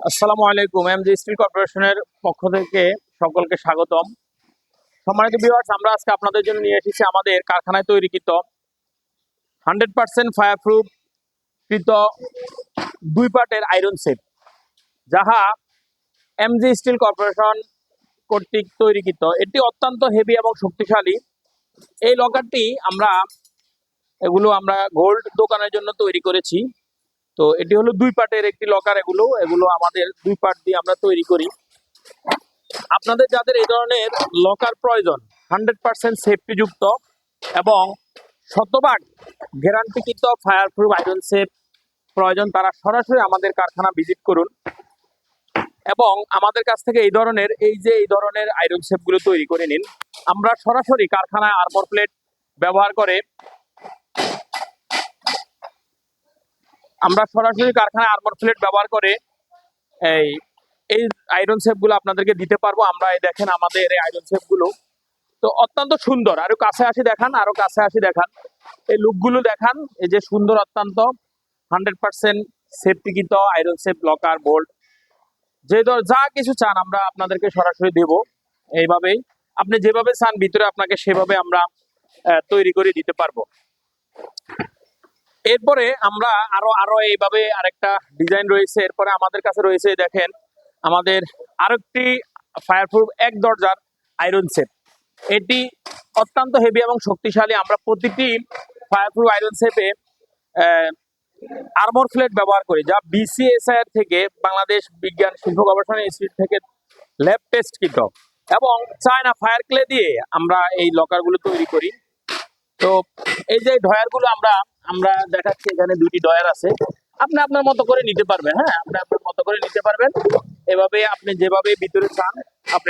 আসসালামু আলাইকুম MG still কর্পোরেশনের পক্ষ থেকে সকলকে স্বাগতম। সম্মানিত ভিউয়ার্স আমরা আজকে আপনাদের জন্য নিয়ে এসেছি আমাদের কারখানায় তৈরিকৃত হান্ড্রেড পার্সেন্ট ফায়ার প্রুফ কৃত দুই পার্টের আয়রন সেট যাহা এমজি স্টিল কর্পোরেশন কর্তৃক তৈরিকৃত। এটি অত্যন্ত হেভি এবং শক্তিশালী। এই লকারটি আমরা, এগুলো আমরা গোল্ড দোকানের জন্য তৈরি করেছি। তো এটি হলো দুই পার্টের একটি লকার এগুলো এগুলো আমাদের দুই পার্ট দিয়ে আমরা তৈরি করি। আপনাদের যাদের এই ধরনের লকার প্রয়োজন হান্ড্রেড পার্সেন্ট সেফটি যুক্ত এবং শতভাগ গ্যারান্টিকৃত ফায়ার প্রুফ আয়রন সেফ প্রয়োজন, তারা সরাসরি আমাদের কারখানা ভিজিট করুন। এবং আমাদের কাছ থেকে এই ধরনের, এই যে এই ধরনের আয়রন সেফগুলো তৈরি করে নিন, আমরা সরাসরি কারখানায় আর্মর প্লেট ব্যবহার করে আমরা সরাসরি কারখানায় আর্মর প্লেট ব্যবহার করে এই এই আয়রন সেফগুলো আপনাদেরকে দিতে পারব। আমরা এই দেখেন আমাদের এই আয়রন সেফগুলো। তো অত্যন্ত সুন্দর। আরও কাছে আসি দেখান, আরও কাছে আসি দেখান। এই লুকগুলো দেখান, এই যে সুন্দর অত্যন্ত। হান্ড্রেড পার্সেন্ট সেফটিকৃত আয়রন সেফ লকার বোল্ট যে ধর- যা কিছু চান আমরা আপনাদেরকে সরাসরি দেব এইভাবেই। আপনি যেভাবে চান, ভিতরে আপনাকে সেভাবে আমরা তৈরি করে দিতে পারব। এরপরে আমরা আরও আরও এইভাবে আরেকটা ডিজাইন রয়েছে। এরপরে আমাদের কাছে রয়েছে, দেখেন, আমাদের আরেকটি ফায়ারপ্রুফ এক দরজার আয়রন সেট এটি অত্যন্ত হেভি এবং শক্তিশালী। আমরা প্রতিটি ফায়ারপ্রুফ আয়রন সেপে আর্মর ফ্লেট ব্যবহার করি, যা বিসিএসআইআর থেকে বাংলাদেশ বিজ্ঞান শিল্প গবেষণা ইনস্টিটিউট থেকে ল্যাব টেস্টকৃত এবং চায়না ফায়ার ক্লে দিয়ে আমরা এই লকারগুলো তৈরি করি। তো এই যে ডয়ারগুলো আমরা আমরা দেখাচ্ছি এখানে দুটি ডয়ার আছে। আপনি আপনার মতো করে নিতে পারবেন হ্যাঁ? আপনি আপনার মতো করে নিতে পারবেন। এভাবে আপনি যেভাবে ভিতরে চান